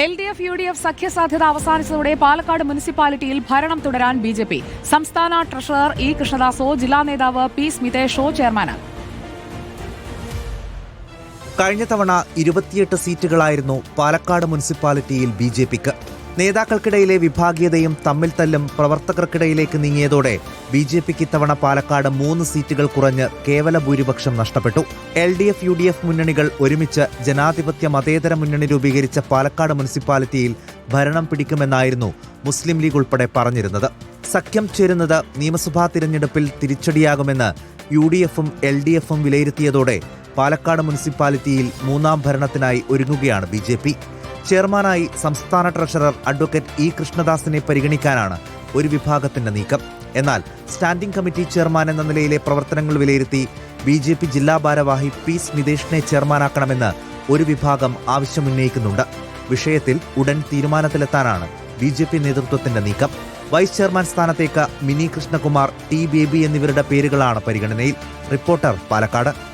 L D F U D F സഖ്യസാധ്യത അവസാനിച്ചതോടെ പാലക്കാട് മുനിസിപ്പാലിറ്റിയിൽ ഭരണം തുടരാൻ ബി ജെ പി. സംസ്ഥാന ട്രഷറർ ഇ കൃഷ്ണദാസോ ജില്ലാ നേതാവ് പി സ്മിതേഷോ ചെയർമാൻ കഴിഞ്ഞ തവണ ഇരുപത്തിയെട്ട് സീറ്റുകളായിരുന്നു പാലക്കാട് മുനിസിപ്പാലിറ്റിയിൽ ബി ജെ പിക്ക്. നേതാക്കൾക്കിടയിലെ വിഭാഗീയതയും തമ്മിൽ തല്ലും പ്രവർത്തകർക്കിടയിലേക്ക് നീങ്ങിയതോടെ ബി ജെ പിക്ക് ഇത്തവണ പാലക്കാട് മൂന്ന് സീറ്റുകൾ കുറഞ്ഞ് കേവല ഭൂരിപക്ഷം നഷ്ടപ്പെട്ടു. L D F U D F മുന്നണികൾ ഒരുമിച്ച് ജനാധിപത്യ മതേതര മുന്നണി രൂപീകരിച്ച പാലക്കാട് മുനിസിപ്പാലിറ്റിയിൽ ഭരണം പിടിക്കുമെന്നായിരുന്നു മുസ്ലിം ലീഗ് ഉൾപ്പെടെ പറഞ്ഞിരുന്നത്. സഖ്യം ചേരുന്നത് നിയമസഭാ തിരഞ്ഞെടുപ്പിൽ തിരിച്ചടിയാകുമെന്ന് യു ഡി എഫും എൽ ഡി എഫും വിലയിരുത്തിയതോടെ പാലക്കാട് മുനിസിപ്പാലിറ്റിയിൽ മൂന്നാം ഭരണത്തിനായി ഒരുങ്ങുകയാണ് ബി ജെ പി. ചെയർമാനായി സംസ്ഥാന ട്രഷറർ അഡ്വക്കേറ്റ് ഇ കൃഷ്ണദാസിനെ പരിഗണിക്കാനാണ് ഒരു വിഭാഗത്തിന്റെ നീക്കം. എന്നാൽ സ്റ്റാൻഡിംഗ് കമ്മിറ്റി ചെയർമാൻ എന്ന നിലയിലെ പ്രവർത്തനങ്ങൾ വിലയിരുത്തി ബി ജെ പി ജില്ലാ ഭാരവാഹി പി സ്മിതേഷിനെ ചെയർമാനാക്കണമെന്ന് ഒരു വിഭാഗം ആവശ്യമുന്നയിക്കുന്നുണ്ട്. വിഷയത്തിൽ ഉടൻ തീരുമാനത്തിലെത്താനാണ് ബി ജെ പി നേതൃത്വത്തിന്റെ നീക്കം. വൈസ് ചെയർമാൻ സ്ഥാനത്തേക്ക് മിനി കൃഷ്ണകുമാർ ടി ബേബി എന്നിവരുടെ പേരുകളാണ് പരിഗണനയിൽ. റിപ്പോർട്ടർ പാലക്കാട്.